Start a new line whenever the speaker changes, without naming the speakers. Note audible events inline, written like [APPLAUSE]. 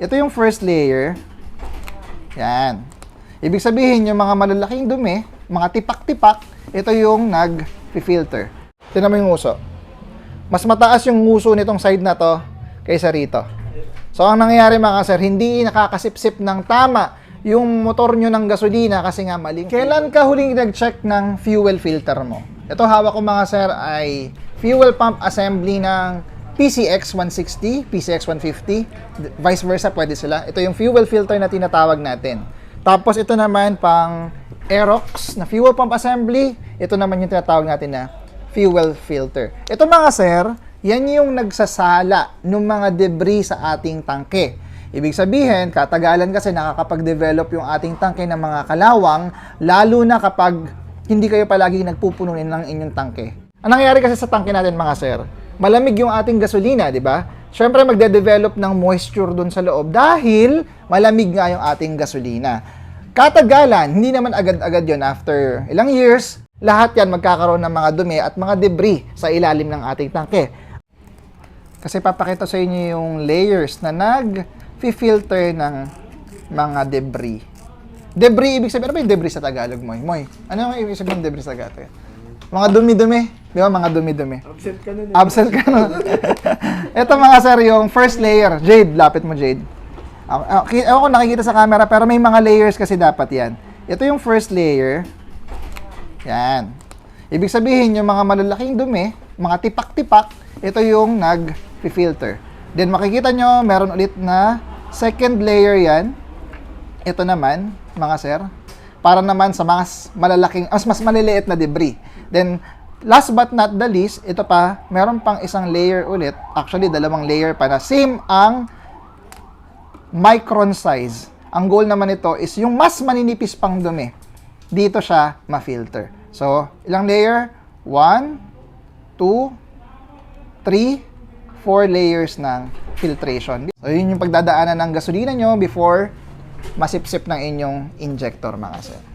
Ito yung first layer. Yan. Ibig sabihin, yung mga malalaking dumi, mga tipak-tipak, ito yung nag-filter. Tingnan mo yung uso. Mas mataas yung uso nitong side na to kaysa rito. So, ang nangyayari mga sir, hindi nakakasipsip ng tama yung motor nyo ng gasolina kasi nga maling. Kailan ka huling nag-check ng fuel filter mo? Ito hawak ko mga sir ay fuel pump assembly ng PCX 160, PCX 150, vice versa pwede sila. Ito yung fuel filter na tinatawag natin. Tapos ito naman pang Aerox na fuel pump assembly. Ito naman yung tinatawag natin na fuel filter. Ito mga sir, yan yung nagsasala ng mga debris sa ating tangke. Ibig sabihin, katagalan kasi nakakapag-develop yung ating tangke ng mga kalawang, lalo na kapag hindi kayo palagi nagpupununin ng inyong tangke. Ang nangyayari kasi sa tangke natin mga sir, malamig yung ating gasolina, di ba? Siyempre magde-develop ng moisture dun sa loob dahil malamig nga yung ating gasolina. Katagalan, hindi naman agad-agad yon after ilang years, lahat yan magkakaroon ng mga dumi at mga debris sa ilalim ng ating tangke. Kasi papakita sa inyo yung layers na nag-filter ng mga debris. Debris, ibig sabihin, ano ba yung debris sa Tagalog, Moy? Moy, ano yung ibig sabihin ng debris sa Tagalog? Mga dumi-dumi. Di ba, mga dumi-dumi.
Absent ka nun.
Absent ka na. [LAUGHS] Ito mga sir, yung first layer. Jade, lapit mo Jade. Ah, ah, Ewan ko nakikita sa camera, pero may mga layers kasi dapat yan. Ito yung first layer. Yan. Ibig sabihin, yung mga malalaking dumi, mga tipak-tipak, ito yung nag-filter. Then makikita nyo, meron ulit na second layer yan. Ito naman, mga sir, para naman sa mas malalaking, mas mas maliliit na debris. Then, last but not the least, ito pa, meron pang isang layer ulit. Actually, dalawang layer pa na same ang micron size. Ang goal naman nito is yung mas maninipis pang dumi. Dito siya ma-filter. So, ilang layer? 1, 2, 3, 4 layers ng filtration. So, yun yung pagdadaanan ng gasolina nyo before masipsip ng inyong injector, mga sir.